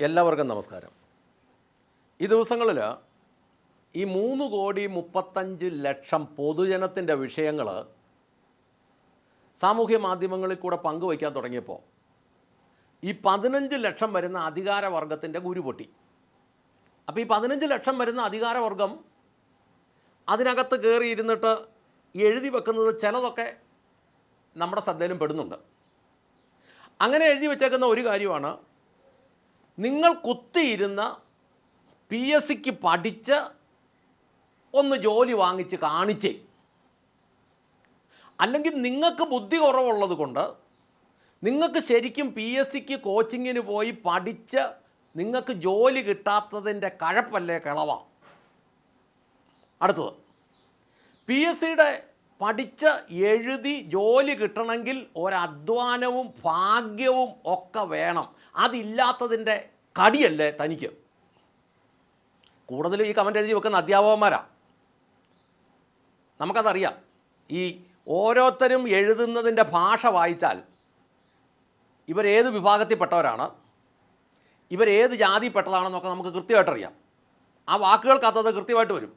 എല്ലാവർക്കും നമസ്കാരം. ഈ ദിവസങ്ങളിൽ ഈ മൂന്ന് കോടി മുപ്പത്തഞ്ച് ലക്ഷം പൊതുജനത്തിന്റെ വിഷയങ്ങൾ സാമൂഹ്യ മാധ്യമങ്ങളിൽ കൂടെ പങ്കുവയ്ക്കാൻ തുടങ്ങിയപ്പോൾ ഈ പതിനഞ്ച് ലക്ഷം വരുന്ന അധികാരവർഗത്തിന്റെ ഗുരു പൊട്ടി. അപ്പോൾ ഈ പതിനഞ്ച് ലക്ഷം വരുന്ന അധികാരവർഗം അതിനകത്ത് കയറി ഇരുന്നിട്ട് എഴുതി വെക്കുന്നത് ചിലതൊക്കെ നമ്മുടെ ശ്രദ്ധയിലും പെടുന്നുണ്ട്. അങ്ങനെ എഴുതി വെച്ചേക്കുന്ന ഒരു കാര്യമാണ് നിങ്ങൾ കുത്തിയിരുന്ന പി എസ് സിക്ക് പഠിച്ച് ഒന്ന് ജോലി വാങ്ങിച്ച് കാണിച്ചേ. അല്ലെങ്കിൽ നിങ്ങൾക്ക് ബുദ്ധി കുറവുള്ളത് കൊണ്ട് നിങ്ങൾക്ക് ശരിക്കും പി എസ് സിക്ക് കോച്ചിങ്ങിന് പോയി പഠിച്ച് നിങ്ങൾക്ക് ജോലി കിട്ടാത്തതിന്റെ കഴപ്പല്ലേ കിളവ? അടുത്തത്. പി എസ് സിയുടെ പഠിച്ച് എഴുതി ജോലി കിട്ടണമെങ്കിൽ ഒരധ്വാനവും ഭാഗ്യവും ഒക്കെ വേണം. അതില്ലാത്തതിന്റെ കടിയല്ലേ തനിക്ക്. കൂടുതലും ഈ കമന്റ് എഴുതി വെക്കുന്ന അധ്യാപകന്മാരാണ് നമുക്കതറിയാം. ഈ ഓരോരുത്തരും എഴുതുന്നതിന്റെ ഭാഷ വായിച്ചാൽ ഇവരേത് വിഭാഗത്തിൽപ്പെട്ടവരാണ് ഇവരേത് ജാതിയിൽപ്പെട്ടതാണെന്നൊക്കെ നമുക്ക് കൃത്യമായിട്ടറിയാം. ആ വാക്കുകൾക്കകത്തത് കൃത്യമായിട്ട് വരും.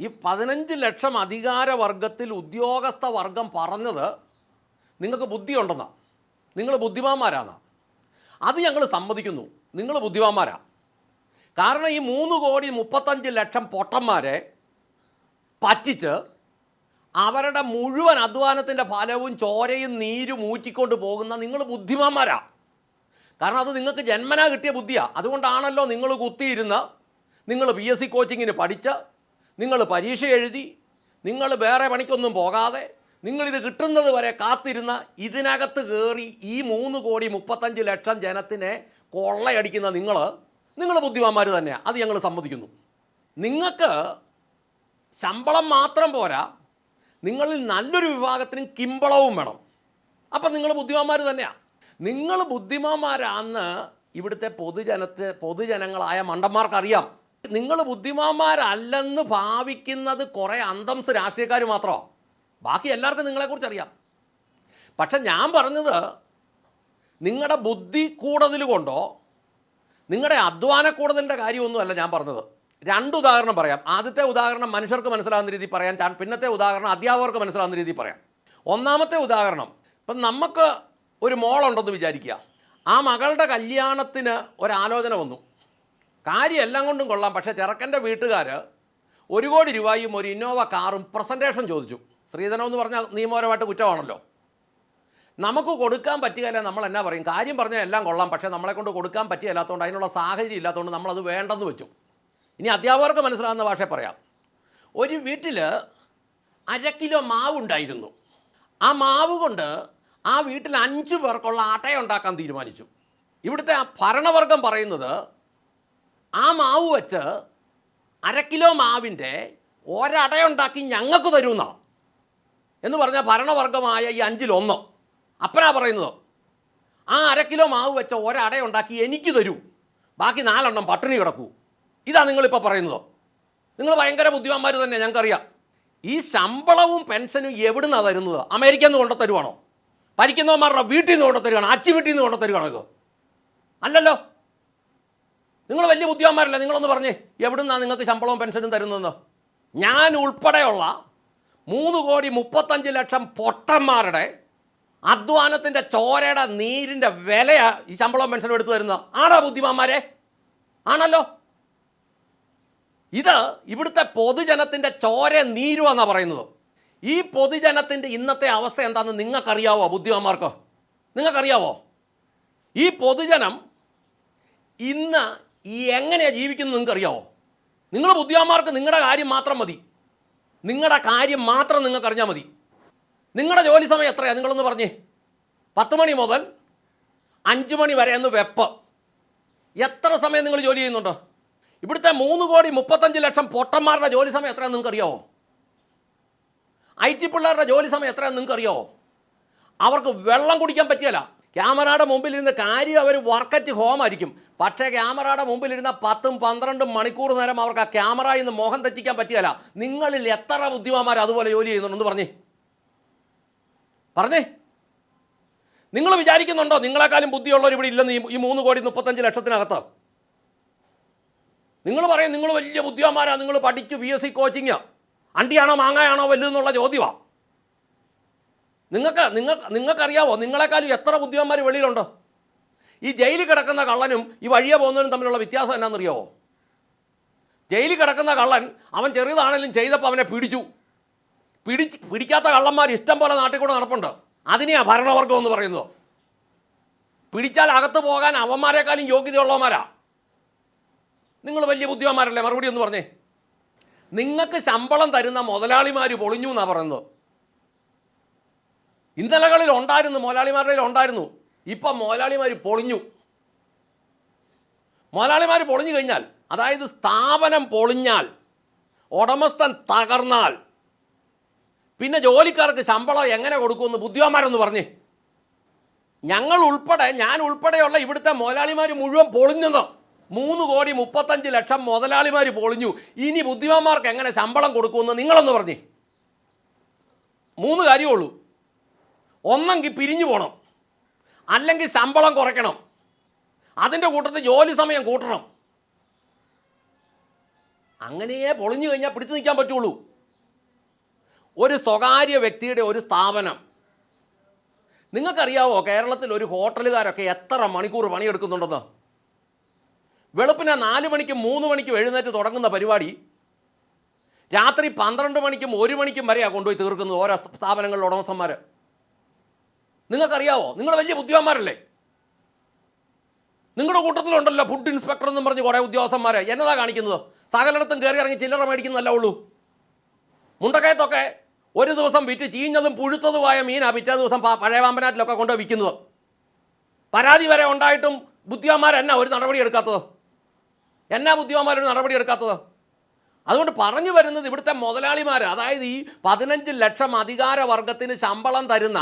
ഈ പതിനഞ്ച് ലക്ഷം അധികാരവർഗത്തിൽ ഉദ്യോഗസ്ഥ വർഗം പറഞ്ഞത് നിങ്ങൾക്ക് ബുദ്ധിയുണ്ടെന്നാണ് നിങ്ങൾ ബുദ്ധിമാന്മാരാണ് അത് ഞങ്ങൾ സമ്മതിക്കുന്നു. നിങ്ങൾ ബുദ്ധിമാന്മാരാ. കാരണം ഈ മൂന്ന് കോടി മുപ്പത്തഞ്ച് ലക്ഷം പൊട്ടന്മാരെ പറ്റിച്ച് അവരുടെ മുഴുവൻ അധ്വാനത്തിന്റെ ഫലവും ചോരയും നീരും ഊറ്റിക്കൊണ്ട് പോകുന്ന നിങ്ങൾ ബുദ്ധിമാന്മാരാ. കാരണം അത് നിങ്ങൾക്ക് ജന്മനാ കിട്ടിയ ബുദ്ധിയാണ് അതുകൊണ്ടാണല്ലോ നിങ്ങൾ കുത്തിയിരുന്ന് നിങ്ങൾ പി എസ് സി കോച്ചിങ്ങിന് പഠിച്ച് നിങ്ങൾ പരീക്ഷ എഴുതി നിങ്ങൾ വേറെ പണിക്കൊന്നും പോകാതെ നിങ്ങളിത് കിട്ടുന്നത് വരെ കാത്തിരുന്ന ഇതിനകത്ത് കയറി ഈ മൂന്ന് കോടി മുപ്പത്തഞ്ച് ലക്ഷം ജനത്തിനെ കൊള്ളയടിക്കുന്ന നിങ്ങൾ നിങ്ങൾ ബുദ്ധിമാന്മാർ തന്നെയാണ് അത് ഞങ്ങൾ സമ്മതിക്കുന്നു. നിങ്ങൾക്ക് ശമ്പളം മാത്രം പോരാ. നിങ്ങളിൽ നല്ലൊരു വിഭാഗത്തിനും കിമ്പളവും വേണം. അപ്പം നിങ്ങൾ ബുദ്ധിമാന്മാർ തന്നെയാണ് നിങ്ങൾ ബുദ്ധിമാന്മാരാന്ന് ഇവിടുത്തെ പൊതുജനത്തെ പൊതുജനങ്ങളായ മണ്ടന്മാർക്കറിയാം. നിങ്ങൾ ബുദ്ധിമാന്മാരല്ലെന്ന് ഭാവിക്കുന്നത് കുറേ അന്തംസ് രാഷ്ട്രീയക്കാർ മാത്രമാണ് ബാക്കി എല്ലാവർക്കും നിങ്ങളെക്കുറിച്ച് അറിയാം. പക്ഷെ ഞാൻ പറഞ്ഞത് നിങ്ങളുടെ ബുദ്ധി കൂടുതൽ കൊണ്ടോ നിങ്ങളുടെ അധ്വാന കൂടുതലിന്റെ കാര്യമൊന്നുമല്ല ഞാൻ പറഞ്ഞത്. രണ്ട് ഉദാഹരണം പറയാം. ആദ്യത്തെ ഉദാഹരണം മനുഷ്യർക്ക് മനസ്സിലാവുന്ന രീതിയിൽ പറയാൻ ഞാൻ പിന്നത്തെ ഉദാഹരണം അധ്യാപകർക്ക് മനസ്സിലാവുന്ന രീതിയിൽ പറയാം. ഒന്നാമത്തെ ഉദാഹരണം ഇപ്പം നമുക്ക് ഒരു മോളുണ്ടെന്ന് വിചാരിക്കുക. ആ മകളുടെ കല്യാണത്തിന് ഒരാലോചന വന്നു. കാര്യം എല്ലാം കൊണ്ടും കൊള്ളാം. പക്ഷേ ചെറുക്കന്റെ വീട്ടുകാർ ഒരു കോടി രൂപയും ഒരു ഇന്നോവ കാറും പ്രസന്റേഷൻ ചോദിച്ചു. ശ്രീധനം എന്ന് പറഞ്ഞാൽ നിയമപരമായിട്ട് കുറ്റമാണല്ലോ. നമുക്ക് കൊടുക്കാൻ പറ്റുകയില്ല നമ്മൾ എന്നാ പറയും? കാര്യം പറഞ്ഞാൽ എല്ലാം കൊള്ളാം പക്ഷേ നമ്മളെ കൊണ്ട് കൊടുക്കാൻ പറ്റിയല്ലാത്തതുകൊണ്ട് അതിനുള്ള സാഹചര്യം ഇല്ലാത്തതുകൊണ്ട് നമ്മളത് വേണ്ടെന്ന് വെച്ചു. ഇനി അധ്യാപകർക്ക് മനസ്സിലാകുന്ന ഭാഷ പറയാം. ഒരു വീട്ടിൽ അര കിലോ മാവ് ഉണ്ടായിരുന്നു ആ മാവ് കൊണ്ട് ആ വീട്ടിൽ അഞ്ച് പേർക്കുള്ള ആട്ടയുണ്ടാക്കാൻ തീരുമാനിച്ചു. ഇവിടുത്തെ ആ ഭരണവർഗം പറയുന്നത് ആ മാവ് വെച്ച് അര കിലോ മാവിന്റെ ഒരടയുണ്ടാക്കി ഞങ്ങൾക്ക് തരുമെന്നാണ് എന്ന് പറഞ്ഞാൽ ഭരണവർഗമായ ഈ അഞ്ചിലൊന്നോ. അപ്പനാ പറയുന്നത്? ആ അര കിലോ മാവ് വെച്ച ഒരടയുണ്ടാക്കി എനിക്ക് തരൂ. ബാക്കി നാലെണ്ണം പട്ടിണി കിടക്കൂ. ഇതാ നിങ്ങളിപ്പോൾ പറയുന്നതോ. നിങ്ങൾ ഭയങ്കര ബുദ്ധിമാന്മാർ തന്നെ ഞങ്ങൾക്കറിയാം. ഈ ശമ്പളവും പെൻഷനും എവിടുന്നാണ് തരുന്നത്? അമേരിക്കയിൽ നിന്ന് കൊണ്ടു തരുവാണോ ഭരിക്കുന്നവന്മാരുടെ വീട്ടിൽ നിന്ന് കൊണ്ടു തരുവാണോ അച്ചി വീട്ടിൽ നിന്ന് കൊണ്ടു തരുവാണോ ഇത്? അല്ലല്ലോ. നിങ്ങൾ വലിയ ബുദ്ധിമാന്മാരല്ല നിങ്ങളൊന്ന് പറഞ്ഞേ എവിടുന്നാണ് നിങ്ങൾക്ക് ശമ്പളവും പെൻഷനും തരുന്നതെന്ന്? ഞാൻ ഉൾപ്പെടെയുള്ള മൂന്ന് കോടി മുപ്പത്തഞ്ച് ലക്ഷം പൊട്ടന്മാരുടെ അധ്വാനത്തിന്റെ ചോരയുടെ നീരിന്റെ വിലയാ ഈ ശമ്പളം പെൻഷൻ എടുത്തു തരുന്നത്. ആണോ ബുദ്ധിമാന്മാരെ? ആണല്ലോ. ഇത് ഇവിടുത്തെ പൊതുജനത്തിന്റെ ചോര നീരു എന്നാണ് പറയുന്നത്. ഈ പൊതുജനത്തിന്റെ ഇന്നത്തെ അവസ്ഥ എന്താണെന്ന് നിങ്ങൾക്കറിയാവോ ബുദ്ധിമാന്മാർക്ക്? നിങ്ങൾക്കറിയാവോ? ഈ പൊതുജനം ഇന്ന് എങ്ങനെയാണ് ജീവിക്കുന്നത് നിങ്ങൾക്കറിയാവോ? നിങ്ങൾ ബുദ്ധിമാന്മാർക്ക് നിങ്ങളുടെ കാര്യം മാത്രം മതി. നിങ്ങളുടെ കാര്യം മാത്രം നിങ്ങൾക്ക് അറിഞ്ഞാൽ മതി. നിങ്ങളുടെ ജോലി സമയം എത്രയാണ് നിങ്ങളൊന്ന് പറഞ്ഞേ. പത്ത് മണി മുതൽ അഞ്ച് മണി വരെ എന്ന് വെപ്പ്. എത്ര സമയം നിങ്ങൾ ജോലി ചെയ്യുന്നുണ്ട്? ഇവിടുത്തെ മൂന്ന് കോടി മുപ്പത്തഞ്ച് ലക്ഷം പൊട്ടന്മാരുടെ ജോലി സമയം എത്രയാണെന്ന് നിങ്ങൾക്ക് അറിയാമോ ഐ ടി പിള്ളേരുടെ ജോലി സമയം എത്രയാണെന്ന് നിങ്ങൾക്ക് അറിയാമോ അവർക്ക് വെള്ളം കുടിക്കാൻ പറ്റിയല്ല. ക്യാമറയുടെ മുമ്പിലിരുന്ന് കാര്യം അവർ വർക്കറ്റ് ഹോം ആയിരിക്കും. പക്ഷേ ക്യാമറയുടെ മുമ്പിലിരുന്ന പത്തും പന്ത്രണ്ടും മണിക്കൂർ നേരം അവർക്ക് ആ ക്യാമറയിൽ നിന്ന് മോഹം തെറ്റിക്കാൻ പറ്റിയല്ല നിങ്ങളിൽ എത്ര ബുദ്ധിമാന്മാർ അതുപോലെ ജോലി ചെയ്യുന്നുണ്ടെന്ന് പറഞ്ഞേ. പറഞ്ഞേ. നിങ്ങൾ വിചാരിക്കുന്നുണ്ടോ? നിങ്ങളെക്കാളും ബുദ്ധിയുള്ളവർ ഇവിടെ ഇല്ലെന്ന് ഈ- മൂന്ന് കോടി മുപ്പത്തഞ്ച് ലക്ഷത്തിനകത്ത്? നിങ്ങൾ പറയും നിങ്ങൾ വലിയ ബുദ്ധിമാന്മാരാണ് നിങ്ങൾ പഠിച്ചു പി എസ് സി കോച്ചിങ് അണ്ടിയാണോ മാങ്ങയാണോ വലുതെന്നുള്ള ചോദ്യമാണ് നിങ്ങൾക്ക് നിങ്ങൾ നിങ്ങൾക്കറിയാവോ നിങ്ങളെക്കാളും എത്ര ബുദ്ധിമാന്മാർ വെളിയിലുണ്ടോ? ഈ ജയിലിൽ കിടക്കുന്ന കള്ളനും ഈ വഴിയെ പോകുന്നതിനും തമ്മിലുള്ള വ്യത്യാസം എന്നാണെന്നറിയാവോ ജയിലിൽ കിടക്കുന്ന കള്ളൻ അവൻ ചെറിയതാണെങ്കിലും ചെയ്തപ്പോൾ അവനെ പിടിച്ചു. പിടിച്ച് പിടിക്കാത്ത കള്ളന്മാർ ഇഷ്ടം പോലെ നാട്ടിൽ കൂടെ നടപ്പുണ്ട്. അതിനെയാ ഭരണവർഗം എന്ന് പറയുന്നത്. പിടിച്ചാൽ അകത്ത് പോകാൻ അവന്മാരെക്കാളും യോഗ്യതയുള്ളവന്മാരാ. നിങ്ങൾ വലിയ ബുദ്ധിമാന്മാരല്ലേ? മറുപടി ഒന്ന് പറഞ്ഞേ. നിങ്ങൾക്ക് ശമ്പളം തരുന്ന മുതലാളിമാർ പൊളിഞ്ഞു എന്നാണ് പറയുന്നത്. ഇന്നലകളിൽ ഉണ്ടായിരുന്നു മുതലാളിമാരുടെ ഉണ്ടായിരുന്നു. ഇപ്പം മുതലാളിമാർ പൊളിഞ്ഞു. മുതലാളിമാർ പൊളിഞ്ഞു കഴിഞ്ഞാൽ അതായത് സ്ഥാപനം പൊളിഞ്ഞാൽ ഉടമസ്ഥൻ തകർന്നാൽ പിന്നെ ജോലിക്കാർക്ക് ശമ്പളം എങ്ങനെ കൊടുക്കുമെന്ന് ബുദ്ധിമാന്മാരൊന്ന് പറഞ്ഞേ. ഞങ്ങൾ ഉൾപ്പെടെ ഞാൻ ഉൾപ്പെടെയുള്ള ഇവിടുത്തെ മുതലാളിമാർ മുഴുവൻ പൊളിഞ്ഞത്. മൂന്ന് കോടി മുപ്പത്തഞ്ച് ലക്ഷം മുതലാളിമാർ പൊളിഞ്ഞു. ഇനി ബുദ്ധിമാന്മാർക്ക് എങ്ങനെ ശമ്പളം കൊടുക്കുമെന്ന് നിങ്ങളൊന്ന് പറഞ്ഞേ. മൂന്ന് കാര്യമുള്ളൂ ഒന്നെങ്കിൽ പിരിഞ്ഞു പോകണം അല്ലെങ്കിൽ ശമ്പളം കുറയ്ക്കണം. അതിന്റെ കൂട്ടത്തിൽ ജോലി സമയം കൂട്ടണം. അങ്ങനെയേ പൊളിഞ്ഞു കഴിഞ്ഞാൽ പിടിച്ചു നിൽക്കാൻ പറ്റുള്ളൂ. ഒരു സ്വകാര്യ വ്യക്തിയുടെ ഒരു സ്ഥാപനം. നിങ്ങൾക്കറിയാവോ കേരളത്തിൽ ഒരു ഹോട്ടലുകാരൊക്കെ എത്ര മണിക്കൂർ പണിയെടുക്കുന്നുണ്ടെന്ന്? വെളുപ്പിനെ നാല് മണിക്കും മൂന്ന് മണിക്കും എഴുന്നേറ്റ് തുടങ്ങുന്ന പരിപാടി രാത്രി പന്ത്രണ്ട് മണിക്കും ഒരു മണിക്കും വരെയാണ് കൊണ്ടുപോയി തീർക്കുന്നത് ഓരോ സ്ഥാപനങ്ങളിലെ ഉടമസ്ഥന്മാർ നിങ്ങൾക്കറിയാവോ? നിങ്ങൾ വലിയ ബുദ്ധിമാന്മാരല്ലേ? നിങ്ങളുടെ കൂട്ടത്തിലുണ്ടല്ലോ ഫുഡ് ഇൻസ്പെക്ടർ എന്നും പറഞ്ഞ് കുറേ ഉദ്യോഗസ്ഥന്മാരെ. എന്നതാ കാണിക്കുന്നത്? സകലയിടത്തും കയറി ഇറങ്ങി ചില്ലറ മേടിക്കുന്നതല്ല ഉള്ളൂ? മുണ്ടക്കയത്തൊക്കെ ഒരു ദിവസം വിറ്റ് ചീഞ്ഞതും പുഴുത്തതുമായ മീനാണ് പിറ്റേ ദിവസം പഴയ പാമ്പനാറ്റിലൊക്കെ കൊണ്ട് വിൽക്കുന്നത്. പരാതി വരെ ഉണ്ടായിട്ടും ബുദ്ധിമാന്മാരെന്നാ ഒരു നടപടി എടുക്കാത്തത്? എന്നാ ബുദ്ധിമാന്മാരൊരു നടപടി എടുക്കാത്തത്? അതുകൊണ്ട് പറഞ്ഞു വരുന്നത് ഇവിടുത്തെ മുതലാളിമാർ അതായത് ഈ പതിനഞ്ച് ലക്ഷം അധികാരവർഗത്തിന് ശമ്പളം തരുന്ന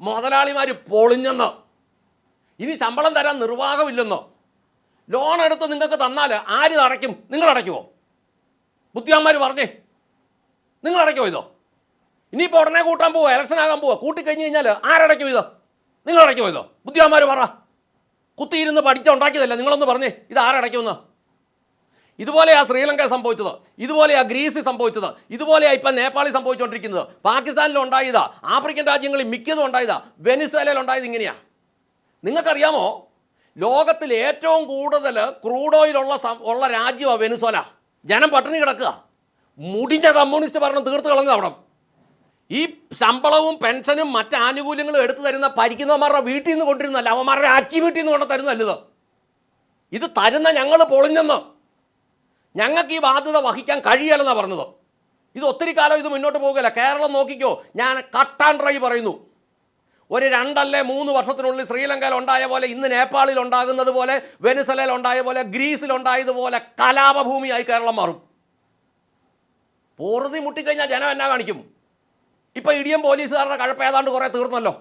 മുതലാളിമാർ പൊളിഞ്ഞെന്നോ? ഇനി ശമ്പളം തരാൻ നിർവാഹമില്ലെന്നോ? ലോൺ എടുത്ത് നിങ്ങൾക്ക് തന്നാൽ ആര് അടയ്ക്കും? നിങ്ങൾ അടയ്ക്കുമോ ബുദ്ധിമാന്മാർ പറഞ്ഞേ. നിങ്ങൾ അടയ്ക്കുമോ ഇതോ? ഇനിയിപ്പോൾ ഉടനെ കൂട്ടാൻ പോവുക ഇലക്ഷൻ ആകാൻ പോവുക കൂട്ടിക്കഴിഞ്ഞ് കഴിഞ്ഞാൽ ആരടയ്ക്കും ഇതോ? നിങ്ങൾ അടയ്ക്കുമോ ഇതോ? ബുദ്ധിമാന്മാർ പറ. കുത്തിയിരുന്ന് പഠിച്ച ഉണ്ടാക്കിയതല്ല? നിങ്ങളൊന്ന് പറഞ്ഞേ. ഇത് ആരടയ്ക്കുമെന്ന്? ഇതുപോലെയാ ശ്രീലങ്ക സംഭവിച്ചത്. ഇതുപോലെയാ ഗ്രീസ് സംഭവിച്ചത്. ഇതുപോലെയാ ഇപ്പം നേപ്പാളിൽ സംഭവിച്ചുകൊണ്ടിരിക്കുന്നത് പാകിസ്ഥാനിൽ ഉണ്ടായതാ. ആഫ്രിക്കൻ രാജ്യങ്ങളിൽ മിക്കതും ഉണ്ടായതാ. വെനിസ്വേലയിൽ ഉണ്ടായത് ഇങ്ങനെയാ. നിങ്ങൾക്കറിയാമോ? ലോകത്തിൽ ഏറ്റവും കൂടുതൽ ക്രൂഡ് ഓയിലുള്ള ഉള്ള രാജ്യമാണ് വെനിസ്വേല. ജനം പട്ടിണി കിടക്കുക. മുടിഞ്ഞ കമ്മ്യൂണിസ്റ്റ് ഭരണം തീർത്ത് കളഞ്ഞു അവിടെ. ഈ ശമ്പളവും പെൻഷനും മറ്റ് ആനുകൂല്യങ്ങളും എടുത്തു തരുന്ന ഭരിക്കുന്നവന്മാരുടെ വീട്ടിൽ നിന്ന് കൊണ്ടിരുന്നല്ല അവന്മാരുടെ അച്ചി വീട്ടിൽ നിന്ന് കൊണ്ട് തരുന്നല്ല ഇത് ഇത് തരുന്ന ഞങ്ങൾ പൊളിഞ്ഞെന്ന്. ഞങ്ങൾക്ക് ഈ ബാധ്യത വഹിക്കാൻ കഴിയല്ലെന്നാണ് പറഞ്ഞത്. ഇത് ഒത്തിരി കാലം ഇത് മുന്നോട്ട് പോകുകയല്ല കേരളം നോക്കിക്കോ ഞാൻ കട്ട് ആൻഡ് ഡ്രൈ പറയുന്നു. ഒരു രണ്ടല്ലേ മൂന്ന് വർഷത്തിനുള്ളിൽ ശ്രീലങ്കയിൽ ഉണ്ടായ പോലെ ഇന്ന് നേപ്പാളിൽ ഉണ്ടാകുന്നത് പോലെ വെനിസലയിൽ ഉണ്ടായ പോലെ ഗ്രീസിൽ ഉണ്ടായതുപോലെ കലാപഭൂമിയായി കേരളം മാറും. പോറുതി മുട്ടിക്കഴിഞ്ഞാൽ ജനം എന്നാ കാണിക്കും? ഇപ്പം ഇടിയം പോലീസുകാരുടെ കഴപ്പ് ഏതാണ്ട് കുറേ തീർന്നല്ലോ.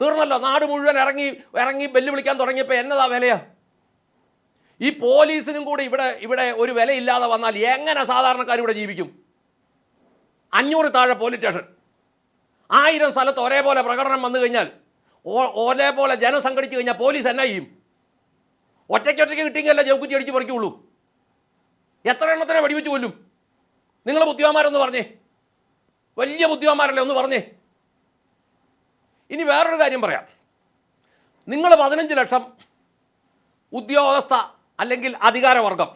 തീർന്നല്ലോ. നാട് മുഴുവൻ ഇറങ്ങി ഇറങ്ങി വെല്ലുവിളിക്കാൻ തുടങ്ങിയപ്പോൾ എന്നതാ വിലയാ? ഈ പോലീസിനും കൂടി ഇവിടെ ഇവിടെ ഒരു വിലയില്ലാതെ വന്നാൽ എങ്ങനെ സാധാരണക്കാർ ഇവിടെ ജീവിക്കും? അഞ്ഞൂറ് താഴെ പോലീസ് സ്റ്റേഷൻ ആയിരം സ്ഥലത്ത് ഒരേപോലെ പ്രകടനം വന്നു കഴിഞ്ഞാൽ ഒരേപോലെ ജനം സംഘടിച്ചു കഴിഞ്ഞാൽ പോലീസ് എന്നാ ചെയ്യും? ഒറ്റയ്ക്ക് ഒറ്റയ്ക്ക് കിട്ടിയെങ്കിലല്ല ചൗക്കുറ്റി അടിച്ച് പറിക്കുള്ളൂ? എത്ര എണ്ണത്തിനെ വെടിവെച്ച് കൊല്ലും? നിങ്ങൾ ബുദ്ധിമാന്മാരൊന്ന് പറഞ്ഞേ. വലിയ ബുദ്ധിമാന്മാരല്ലേ ഒന്ന് പറഞ്ഞേ. ഇനി വേറൊരു കാര്യം പറയാം. നിങ്ങൾ പതിനഞ്ച് ലക്ഷം ഉദ്യോഗസ്ഥ അല്ലെങ്കിൽ അധികാരവർഗം.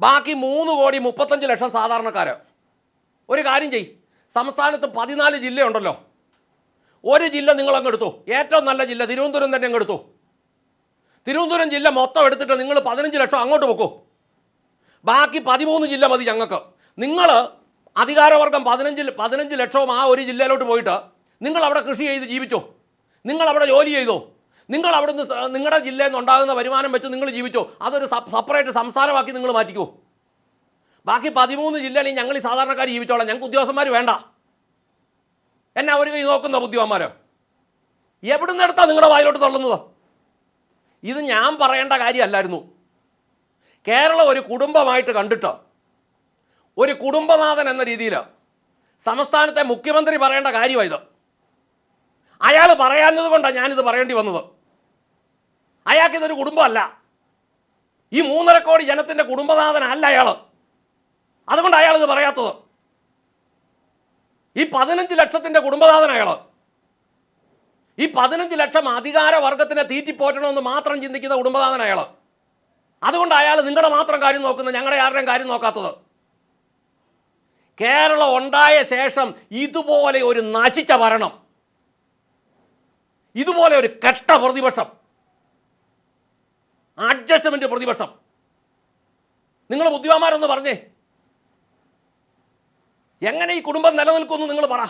ബാക്കി മൂന്ന് കോടി മുപ്പത്തഞ്ച് ലക്ഷം സാധാരണക്കാർ ഒരു കാര്യം ചെയ് സംസ്ഥാനത്ത് പതിനാല് ജില്ലയുണ്ടല്ലോ. ഒരു ജില്ല നിങ്ങൾ അങ്ങ് എടുത്തു. ഏറ്റവും നല്ല ജില്ല തിരുവനന്തപുരം തന്നെ അങ്ങ് എടുത്തു. തിരുവനന്തപുരം ജില്ല മൊത്തം എടുത്തിട്ട് നിങ്ങൾ പതിനഞ്ച് ലക്ഷം അങ്ങോട്ട് പൊക്കൂ ബാക്കി പതിമൂന്ന് ജില്ല മതി ഞങ്ങൾക്ക്. നിങ്ങൾ അധികാരവർഗം പതിനഞ്ച് പതിനഞ്ച് ലക്ഷവും ആ ഒരു ജില്ലയിലോട്ട് പോയിട്ട് നിങ്ങൾ അവിടെ കൃഷി ചെയ്ത് ജീവിച്ചോ? നിങ്ങൾ അവിടെ ജോലി ചെയ്തോ? നിങ്ങൾ അവിടുന്ന് നിങ്ങളുടെ ജില്ലയിൽ നിന്ന് ഉണ്ടാകുന്ന വരുമാനം വെച്ച് നിങ്ങൾ ജീവിച്ചോ? അതൊരു സെപ്പറേറ്റ് സംസ്ഥാനമാക്കി നിങ്ങൾ മാറ്റിക്കോ. ബാക്കി പതിമൂന്ന് ജില്ലയിൽ ഞങ്ങൾ ഈ സാധാരണക്കാർ ജീവിച്ചോളാം. ഞങ്ങൾക്ക് ഉദ്യോഗസ്ഥന്മാർ വേണ്ട. എന്നെ അവർ കൈ നോക്കുന്ന ബുദ്ധിമാന്മാർ എവിടുന്ന് എടുത്താ നിങ്ങളുടെ വായിലോട്ട് തള്ളുന്നത്? ഇത് ഞാൻ പറയേണ്ട കാര്യമല്ലായിരുന്നു. കേരളം ഒരു കുടുംബമായിട്ട് കണ്ടിട്ട് ഒരു കുടുംബനാഥൻ എന്ന രീതിയിൽ സംസ്ഥാനത്തെ മുഖ്യമന്ത്രി പറയേണ്ട കാര്യമാണ് ഇത്. അയാൾ പറയാഞ്ഞത് കൊണ്ടാണ് ഞാനിത് പറയേണ്ടി വന്നത്. അയാൾക്കിതൊരു കുടുംബമല്ല. ഈ മൂന്നര കോടി ജനത്തിന്റെ കുടുംബനാഥനല്ല അയാൾ അതുകൊണ്ട് അയാൾ ഇത് പറയാത്തത്. ഈ പതിനഞ്ച് ലക്ഷത്തിന്റെ കുടുംബനാഥൻ അയാൾ ഈ പതിനഞ്ച് ലക്ഷം അധികാര വർഗത്തിനെ തീറ്റിപ്പോറ്റണമെന്ന് മാത്രം ചിന്തിക്കുന്ന കുടുംബനാഥൻ അയാൾ അതുകൊണ്ട് അയാൾ നിങ്ങളുടെ മാത്രം കാര്യം നോക്കുന്നത് ഞങ്ങളുടെ ആരുടെയും കാര്യം നോക്കാത്തത്. കേരളം ഉണ്ടായ ശേഷം ഇതുപോലെ ഒരു നശിച്ച ഭരണം. ഇതുപോലെ ഒരു കെട്ട പ്രതിപക്ഷം. അഡ്ജസ്റ്റ്മെന്റ് പ്രതിപക്ഷം. നിങ്ങൾ ബുദ്ധിമാന്മാരെന്ന് പറഞ്ഞേ. എങ്ങനെ ഈ കുടുംബം നിലനിൽക്കുമെന്ന് നിങ്ങൾ പറ.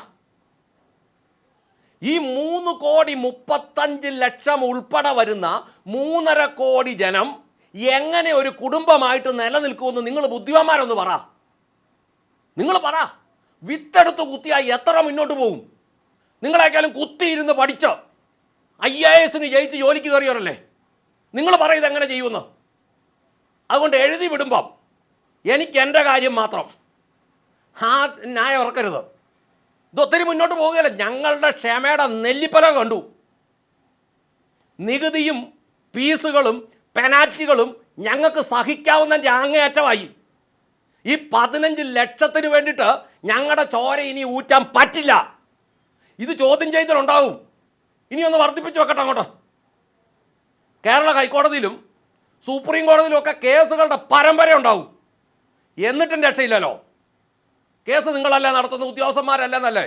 ഈ മൂന്ന് കോടി മുപ്പത്തഞ്ച് ലക്ഷം ഉൾപ്പെടെ വരുന്ന മൂന്നര കോടി ജനം എങ്ങനെ ഒരു കുടുംബമായിട്ട് നിലനിൽക്കുമെന്ന് നിങ്ങൾ ബുദ്ധിമാന്മാരൊന്ന് പറ. നിങ്ങൾ പറ. വിത്തെടുത്ത് കുത്തിയാൽ എത്ര മുന്നോട്ട് പോകും നിങ്ങളെക്കാളും കുത്തിയിരുന്ന് പഠിച്ചോ ഐ എ എസിന് ജയിച്ച് ജോലിക്ക് കയറിയവരല്ലേ? നിങ്ങൾ പറയുന്നത് എങ്ങനെ ചെയ്യുമെന്ന്. അതുകൊണ്ട് എഴുതി വിടുമ്പം എനിക്ക് എന്റെ കാര്യം മാത്രം. ആ ന്യായം ഇറക്കരുത് ഇതൊത്തിരി മുന്നോട്ട് പോവുകയല്ല. ഞങ്ങളുടെ ക്ഷമയുടെ നെല്ലിപ്പല കണ്ടു. നികുതിയും ഫീസുകളും പെനാൽറ്റികളും ഞങ്ങൾക്ക് സഹിക്കാവുന്നതിന്റെ അങ്ങേയറ്റമായി ഈ പതിനഞ്ച് ലക്ഷത്തിന് വേണ്ടിയിട്ട് ഞങ്ങളുടെ ചോര ഇനി ഊറ്റാൻ പറ്റില്ല. ഇത് ചോദ്യം ചെയ്തലുണ്ടാവും ഇനി ഒന്ന് വർദ്ധിപ്പിച്ച് വെക്കട്ടെ അങ്ങോട്ട്. കേരള ഹൈക്കോടതിയിലും സുപ്രീം കോടതിയിലും ഒക്കെ കേസുകളുടെ പരമ്പര ഉണ്ടാവും. എന്നിട്ടും രക്ഷയില്ലല്ലോ. കേസ് നിങ്ങളല്ല നടത്തുന്ന ഉദ്യോഗസ്ഥന്മാരല്ലെന്നല്ലേ?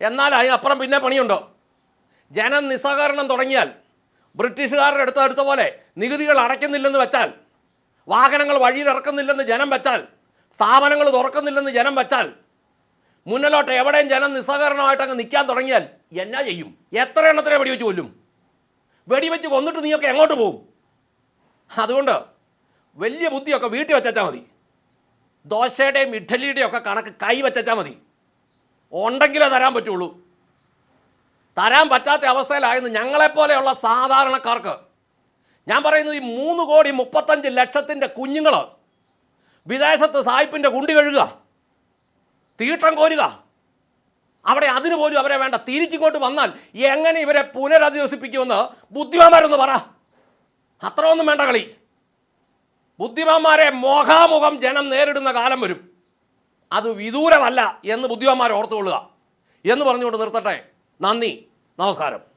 എന്നാൽ അതിനപ്പുറം പിന്നെ പണിയുണ്ടോ? ജനം നിസ്സഹകരണം തുടങ്ങിയാൽ ബ്രിട്ടീഷുകാരുടെ അടുത്ത് അടുത്ത പോലെ നികുതികൾ അടയ്ക്കുന്നില്ലെന്ന് വെച്ചാൽ വാഹനങ്ങൾ വഴിയിൽ ഇറക്കുന്നില്ലെന്ന് ജനം വെച്ചാൽ സ്ഥാപനങ്ങൾ തുറക്കുന്നില്ലെന്ന് ജനം വെച്ചാൽ മുന്നിലോട്ട് എവിടെയും ജനം നിസ്സഹകരണമായിട്ട് അങ്ങ് നിൽക്കാൻ തുടങ്ങിയാൽ എന്നാ ചെയ്യും? എത്ര എണ്ണത്തിനെ വെടിവെച്ച് കൊല്ലും? വെടിവെച്ച് കൊന്നിട്ട് നീയൊക്കെ എങ്ങോട്ട് പോകും അതുകൊണ്ട് വലിയ ബുദ്ധിയൊക്കെ വീട്ടിൽ വെച്ചാൽ മതി. ദോശയുടെയും ഇഡ്ഡലിയുടെയും ഒക്കെ കണക്ക് കൈ വെച്ചാൽ മതി. ഉണ്ടെങ്കിലേ തരാൻ പറ്റുള്ളൂ. തരാൻ പറ്റാത്ത അവസ്ഥയിലായിരുന്നു ഞങ്ങളെപ്പോലെയുള്ള സാധാരണക്കാർക്ക്. ഞാൻ പറയുന്നത് ഈ മൂന്ന് കോടി മുപ്പത്തഞ്ച് ലക്ഷത്തിന്റെ കുഞ്ഞുങ്ങൾ വിദേശത്ത് സായിപ്പിന്റെ കുണ്ടി കഴുകുക തീട്ടം കോരുക അവിടെ അതിന് പോലും അവരെ വേണ്ട. തിരിച്ചിങ്ങോട്ട് വന്നാൽ എങ്ങനെ ഇവരെ പുനരധിവസിപ്പിക്കുമെന്ന് ബുദ്ധിമാന്മാരൊന്ന് പറ. അത്ര ഒന്നും വേണ്ട കളി. ബുദ്ധിമാന്മാരെ മോഹാമുഖം ജനം നേരിടുന്ന കാലം വരും. അത് വിദൂരമല്ല എന്ന് ബുദ്ധിമാന്മാർ ഓർത്തുകൊള്ളുക. എന്ന് പറഞ്ഞുകൊണ്ട് നിർത്തട്ടെ. നന്ദി. നമസ്കാരം.